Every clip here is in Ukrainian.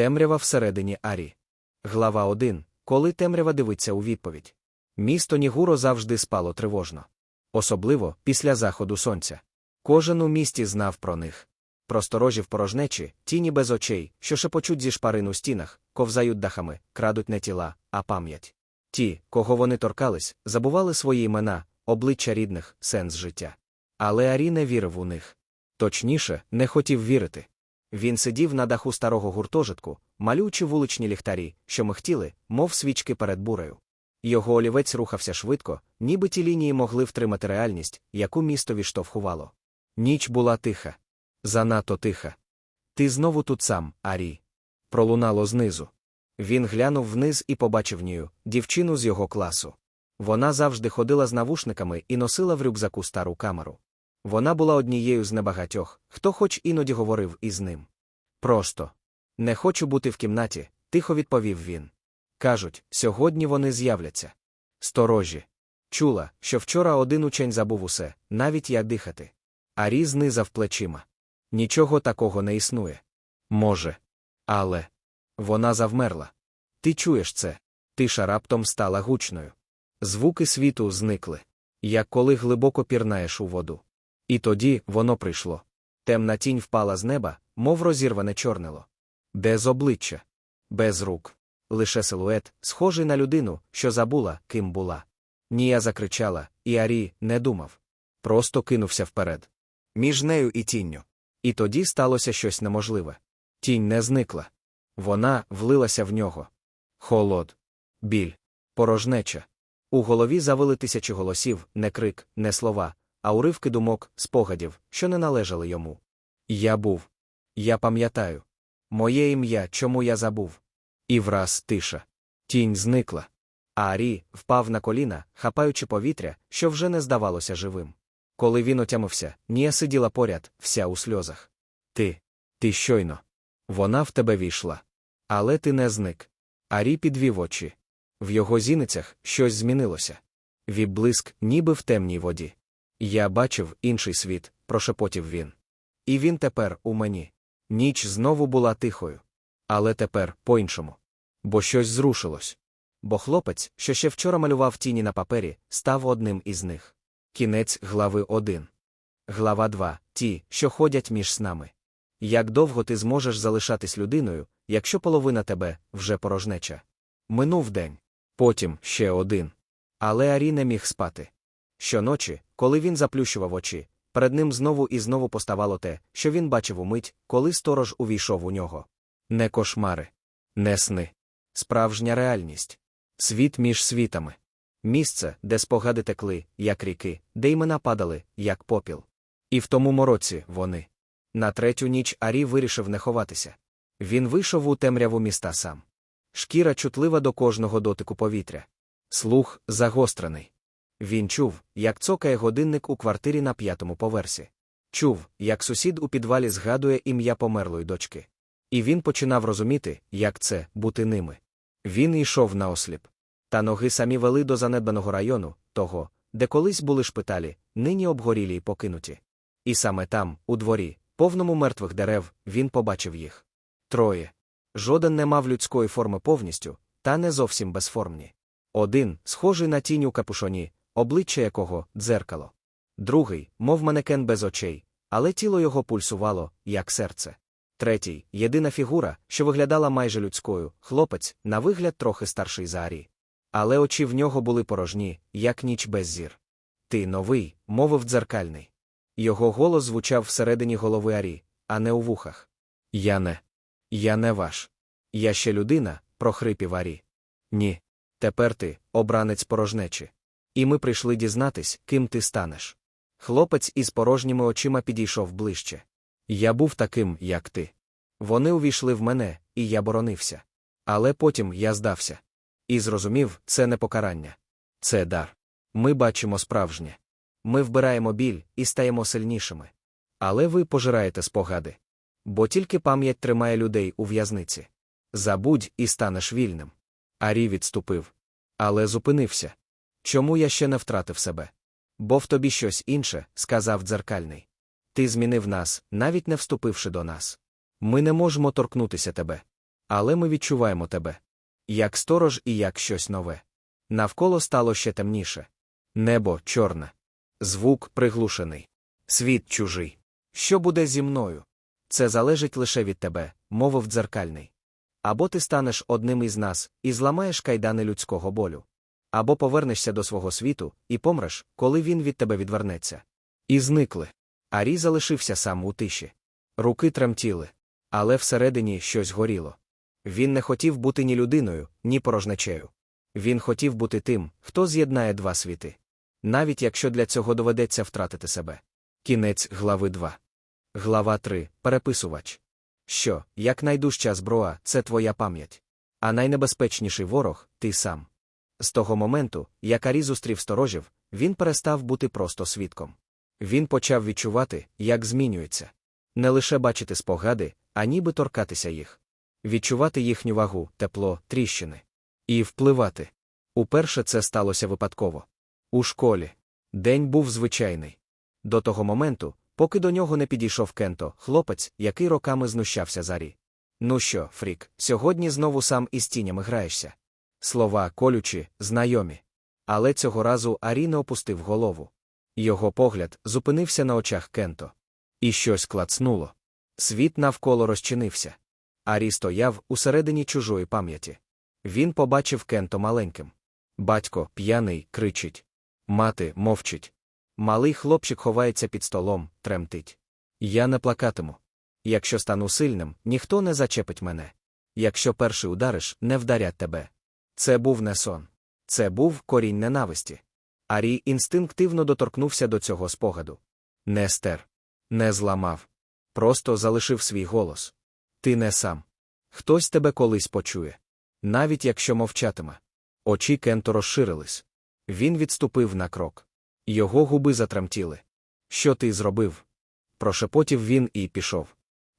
Темрява всередині Арі. Глава 1. Коли темрява дивиться у відповідь. Місто Нігуро завжди спало тривожно. Особливо після заходу сонця. Кожен у місті знав про них. Просторожі в порожнечі, тіні без очей, що шепочуть зі шпарин у стінах, ковзають дахами, крадуть не тіла, а пам'ять. Ті, кого вони торкались, забували свої імена, обличчя рідних, сенс життя. Але Арі не вірив у них. Точніше, не хотів вірити. Він сидів на даху старого гуртожитку, малюючи вуличні ліхтарі, що михтіли, мов свічки перед бурею. Його олівець рухався швидко, ніби ті лінії могли втримати реальність, яку місто відштовхувало. Ніч була тиха. Занадто тиха. Ти знову тут сам, Арі. Пролунало знизу. Він глянув вниз і побачив нію, дівчину з його класу. Вона завжди ходила з навушниками і носила в рюкзаку стару камеру. Вона була однією з небагатьох, хто хоч іноді говорив із ним. Просто не хочу бути в кімнаті, тихо відповів він. Кажуть, сьогодні вони з'являться. Сторожі. Чула, що вчора один учень забув усе, навіть як дихати. Арі знизав плечима. Нічого такого не існує. Може. Але. Вона завмерла. Ти чуєш це? Тиша раптом стала гучною. Звуки світу зникли, як коли глибоко пірнаєш у воду. І тоді воно прийшло. Темна тінь впала з неба, мов розірване чорнило. Без обличчя, без рук. Лише силует, схожий на людину, що забула, ким була. Нія закричала, і Арі не думав. Просто кинувся вперед. Між нею і тінню. І тоді сталося щось неможливе. Тінь не зникла. Вона влилася в нього. Холод, біль, порожнеча. У голові завили тисячі голосів, не крик, не слова, а уривки думок, спогадів, що не належали йому. Я був. Я пам'ятаю. Моє ім'я, чому я забув. І враз тиша. Тінь зникла. А Арі впав на коліна, хапаючи повітря, що вже не здавалося живим. Коли він отямився, Нія сиділа поряд, вся у сльозах. Ти, ти щойно. Вона в тебе війшла. Але ти не зник. Арі підвів очі. В його зіницях щось змінилося. Віблиск, ніби в темній воді. Я бачив інший світ, прошепотів він. І він тепер у мені. Ніч знову була тихою. Але тепер по-іншому. Бо щось зрушилось. Бо хлопець, що ще вчора малював тіні на папері, став одним із них. Кінець глави 1. Глава 2. Ті, що ходять між снами. Як довго ти зможеш залишатись людиною, якщо половина тебе вже порожнеча? Минув день. Потім ще один. Але Арі не міг спати. Щоночі, коли він заплющував очі, перед ним знову і знову поставало те, що він бачив умить, коли сторож увійшов у нього. Не кошмари, не сни. Справжня реальність. Світ між світами. Місце, де спогади текли, як ріки, де імена падали, як попіл. І в тому мороці вони. На третю ніч Арі вирішив не ховатися. Він вийшов у темряву міста сам. Шкіра чутлива до кожного дотику повітря. Слух загострений. Він чув, як цокає годинник у квартирі на п'ятому поверсі. Чув, як сусід у підвалі згадує ім'я померлої дочки. І він починав розуміти, як це бути ними. Він йшов наосліп. Та ноги самі вели до занедбаного району, того, де колись були шпиталі, нині обгорілі й покинуті. І саме там, у дворі, повному мертвих дерев, він побачив їх. Троє. Жоден не мав людської форми повністю, та не зовсім безформні. Один, схожий на тінь у капушоні, обличчя якого дзеркало. Другий, мов манекен без очей, але тіло його пульсувало, як серце. Третій єдина фігура, що виглядала майже людською, хлопець, на вигляд трохи старший за Арі. Але очі в нього були порожні, як ніч без зір. Ти новий, мовив дзеркальний. Його голос звучав всередині голови Арі, а не у вухах. Я не. Я не ваш. Я ще людина, прохрипів Арі. Ні. Тепер ти, обранець порожнечі. І ми прийшли дізнатись, ким ти станеш. Хлопець із порожніми очима підійшов ближче. Я був таким, як ти. Вони увійшли в мене, і я боронився. Але потім я здався. І зрозумів, це не покарання. Це дар. Ми бачимо справжнє. Ми вбираємо біль і стаємо сильнішими. Але ви пожираєте спогади. Бо тільки пам'ять тримає людей у в'язниці. Забудь і станеш вільним. Арі відступив. Але зупинився. Чому я ще не втратив себе? Бо в тобі щось інше, сказав дзеркальний. Ти змінив нас, навіть не вступивши до нас. Ми не можемо торкнутися тебе. Але ми відчуваємо тебе. Як сторож і як щось нове. Навколо стало ще темніше. Небо чорне. Звук приглушений. Світ чужий. Що буде зі мною? Це залежить лише від тебе, мовив дзеркальний. Або ти станеш одним із нас і зламаєш кайдани людського болю. Або повернешся до свого світу і помреш, коли він від тебе відвернеться. І зникли. Арі залишився сам у тиші. Руки тремтіли, але всередині щось горіло. Він не хотів бути ні людиною, ні порожнечею. Він хотів бути тим, хто з'єднає два світи. Навіть якщо для цього доведеться втратити себе. Кінець глави 2. Глава 3. Переписувач. Що, як найдужча зброя, це твоя пам'ять. А найнебезпечніший ворог ти сам. З того моменту, як Арі зустрів сторожів, він перестав бути просто свідком. Він почав відчувати, як змінюється. Не лише бачити спогади, а ніби торкатися їх, відчувати їхню вагу, тепло, тріщини. І впливати. Уперше це сталося випадково. У школі. День був звичайний. До того моменту, поки до нього не підійшов Кенто, хлопець, який роками знущався зарі. Ну що, Фрік, сьогодні знову сам із тінями граєшся. Слова колючі, знайомі. Але цього разу Арі не опустив голову. Його погляд зупинився на очах Кенто. І щось клацнуло. Світ навколо розчинився. Арі стояв усередині чужої пам'яті. Він побачив Кенто маленьким. Батько, п'яний, кричить. Мати мовчить. Малий хлопчик ховається під столом, тремтить. Я не плакатиму. Якщо стану сильним, ніхто не зачепить мене. Якщо перший удариш, не вдарять тебе. Це був не сон. Це був корінь ненависті. Арій інстинктивно доторкнувся до цього спогаду. Не стер. Не зламав. Просто залишив свій голос. Ти не сам. Хтось тебе колись почує. Навіть якщо мовчатиме. Очі Кенто розширились. Він відступив на крок. Його губи затремтіли. Що ти зробив? Прошепотів він і пішов.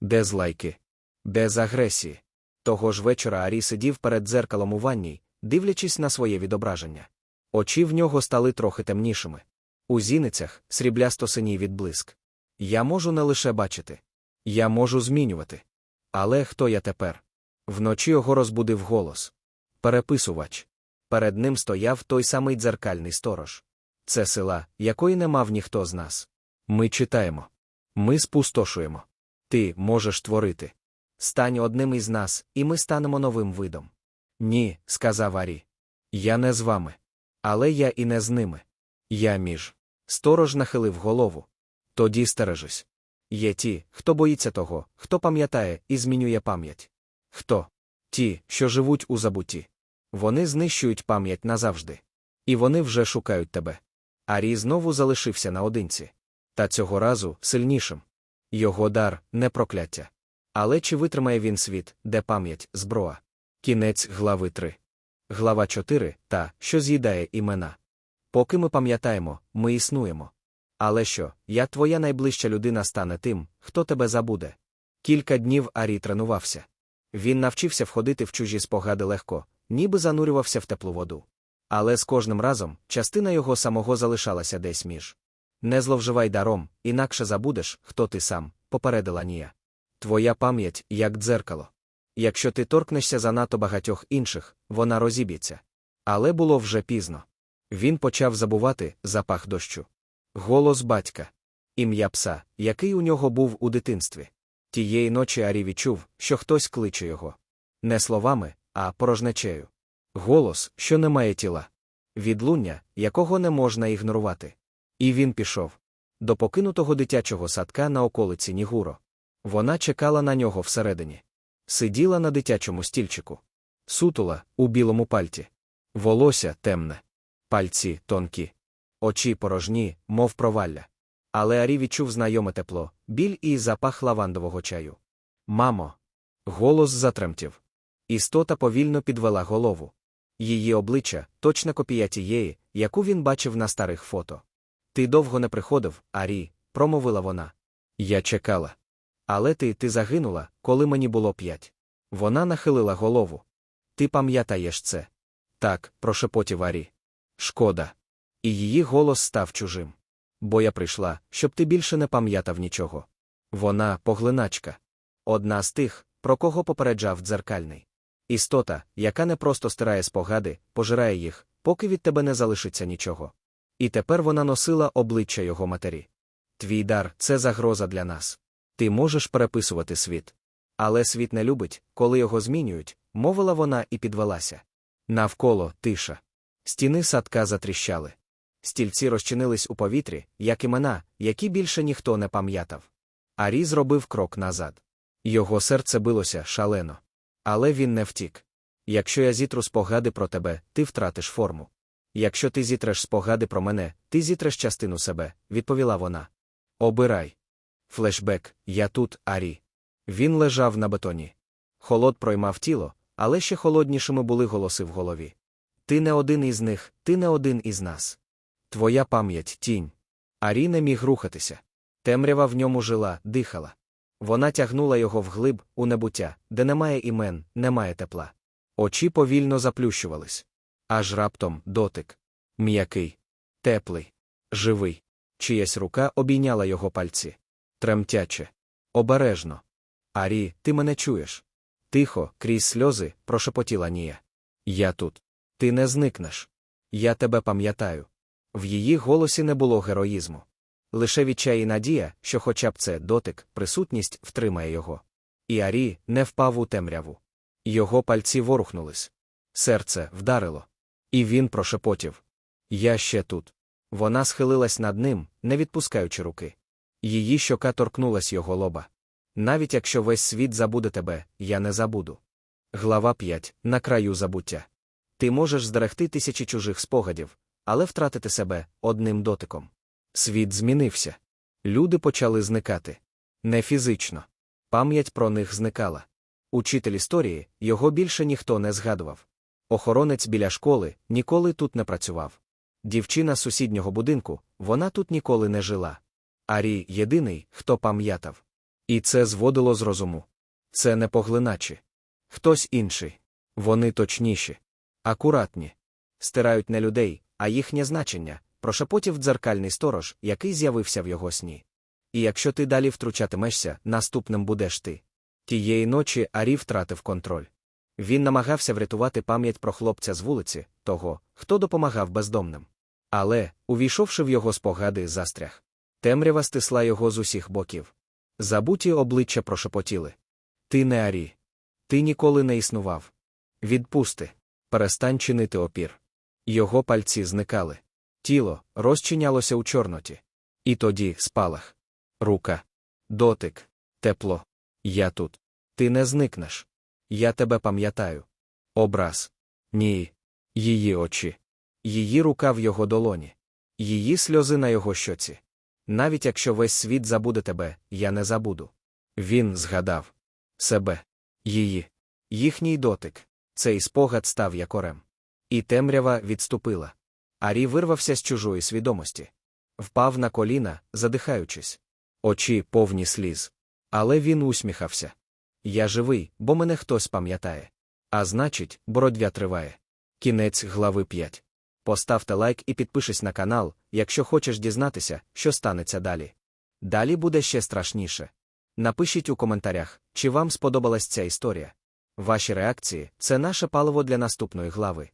Де злайки? Де з агресії? Того ж вечора Арі сидів перед дзеркалом у ванній, дивлячись на своє відображення. Очі в нього стали трохи темнішими. У зіницях сріблясто синій відблиск. Я можу не лише бачити. Я можу змінювати. Але хто я тепер? Вночі його розбудив голос. Переписувач. Перед ним стояв той самий дзеркальний сторож. Це сила, якої не мав ніхто з нас. Ми читаємо. Ми спустошуємо. Ти можеш творити. Стань одним із нас, і ми станемо новим видом. Ні, сказав Арі. Я не з вами. Але я і не з ними. Я між. Сторож нахилив голову. Тоді стережись. Є ті, хто боїться того, хто пам'ятає і змінює пам'ять. Хто? Ті, що живуть у забутті. Вони знищують пам'ять назавжди. І вони вже шукають тебе. Арі знову залишився наодинці. Та цього разу сильнішим. Його дар не прокляття. Але чи витримає він світ, де пам'ять, зброя? Кінець глави 3. Глава 4 та, що з'їдає імена. Поки ми пам'ятаємо, ми існуємо. Але що, як твоя найближча людина стане тим, хто тебе забуде? Кілька днів Арі тренувався. Він навчився входити в чужі спогади легко, ніби занурювався в теплу воду. Але з кожним разом частина його самого залишалася десь між. Не зловживай даром, інакше забудеш, хто ти сам, попередила Нія. Твоя пам'ять, як дзеркало. Якщо ти торкнешся занадто багатьох інших, вона розіб'ється. Але було вже пізно. Він почав забувати запах дощу. Голос батька. Ім'я пса, який у нього був у дитинстві. Тієї ночі Арі відчув, що хтось кличе його. Не словами, а порожнечею. Голос, що не має тіла. Відлуння, якого не можна ігнорувати. І він пішов. До покинутого дитячого садка на околиці Нігуро. Вона чекала на нього всередині. Сиділа на дитячому стільчику. Сутула у білому пальті. Волосся темне. Пальці тонкі. Очі порожні, мов провалля. Але Арі відчув знайоме тепло, біль і запах лавандового чаю. Мамо. Голос затремтів. Істота повільно підвела голову. Її обличчя точна копія тієї, яку він бачив на старих фото. Ти довго не приходив, Арі, промовила вона. Я чекала. Але ти ти загинула, коли мені було п'ять. Вона нахилила голову. Ти пам'ятаєш це? Так, прошепотів Арі. Шкода. І її голос став чужим. Бо я прийшла, щоб ти більше не пам'ятав нічого. Вона поглиначка. Одна з тих, про кого попереджав дзеркальний. Істота, яка не просто стирає спогади, пожирає їх, поки від тебе не залишиться нічого. І тепер вона носила обличчя його матері. Твій дар це загроза для нас. Ти можеш переписувати світ. Але світ не любить, коли його змінюють, мовила вона і підвелася. Навколо тиша. Стіни садка затріщали. Стільці розчинились у повітрі, як імена, які більше ніхто не пам'ятав. Арі зробив крок назад. Його серце билося шалено. Але він не втік. Якщо я зітру спогади про тебе, ти втратиш форму. Якщо ти зітреш спогади про мене, ти зітреш частину себе, відповіла вона. Обирай. Флешбек, я тут, Арі. Він лежав на бетоні. Холод проймав тіло, але ще холоднішими були голоси в голові. Ти не один із них, ти не один із нас. Твоя пам'ять тінь. Арі не міг рухатися. Темрява в ньому жила, дихала. Вона тягнула його вглиб, у небуття, де немає імен, немає тепла. Очі повільно заплющувались. Аж раптом дотик. М'який, теплий, живий. Чиясь рука обійняла його пальці. Тремтяче. Обережно. Арі, ти мене чуєш. Тихо, крізь сльози, прошепотіла Нія. Я тут. Ти не зникнеш. Я тебе пам'ятаю. В її голосі не було героїзму. Лише відчай і надія, що хоча б це дотик, присутність втримає його. І Арі не впав у темряву. Його пальці ворухнулись. Серце вдарило. І він прошепотів. Я ще тут. Вона схилилась над ним, не відпускаючи руки. Її щока торкнулась його лоба. Навіть якщо весь світ забуде тебе, я не забуду. Глава 5. На краю забуття. Ти можеш здерегти тисячі чужих спогадів, але втратити себе одним дотиком. Світ змінився. Люди почали зникати. Не фізично. Пам'ять про них зникала. Учитель історії його більше ніхто не згадував. Охоронець біля школи ніколи тут не працював. Дівчина сусіднього будинку, вона тут ніколи не жила. Арі єдиний, хто пам'ятав. І це зводило з розуму. Це не поглиначі. Хтось інший. Вони точніші. Акуратні. Стирають не людей, а їхнє значення, прошепотів дзеркальний сторож, який з'явився в його сні. І якщо ти далі втручатимешся, наступним будеш ти. Тієї ночі Арі втратив контроль. Він намагався врятувати пам'ять про хлопця з вулиці, того, хто допомагав бездомним. Але, увійшовши в його спогади, застряг. Темрява стисла його з усіх боків. Забуті обличчя прошепотіли. Ти не Арі. Ти ніколи не існував. Відпусти. Перестань чинити опір. Його пальці зникали. Тіло розчинялося у чорноті. І тоді спалах. Рука. Дотик. Тепло. Я тут. Ти не зникнеш. Я тебе пам'ятаю. Образ. Ні. Її очі. Її рука в його долоні. Її сльози на його щоці. Навіть якщо весь світ забуде тебе, я не забуду. Він згадав себе, її, їхній дотик. Цей спогад став якорем. І темрява відступила. Арі вирвався з чужої свідомості. Впав на коліна, задихаючись. Очі повні сліз. Але він усміхався. Я живий, бо мене хтось пам'ятає. А значить, боротьба триває. Кінець глави 5. Поставте лайк і підпишись на канал, якщо хочеш дізнатися, що станеться далі. Далі буде ще страшніше. Напишіть у коментарях, чи вам сподобалась ця історія. Ваші реакції це наше паливо для наступної глави.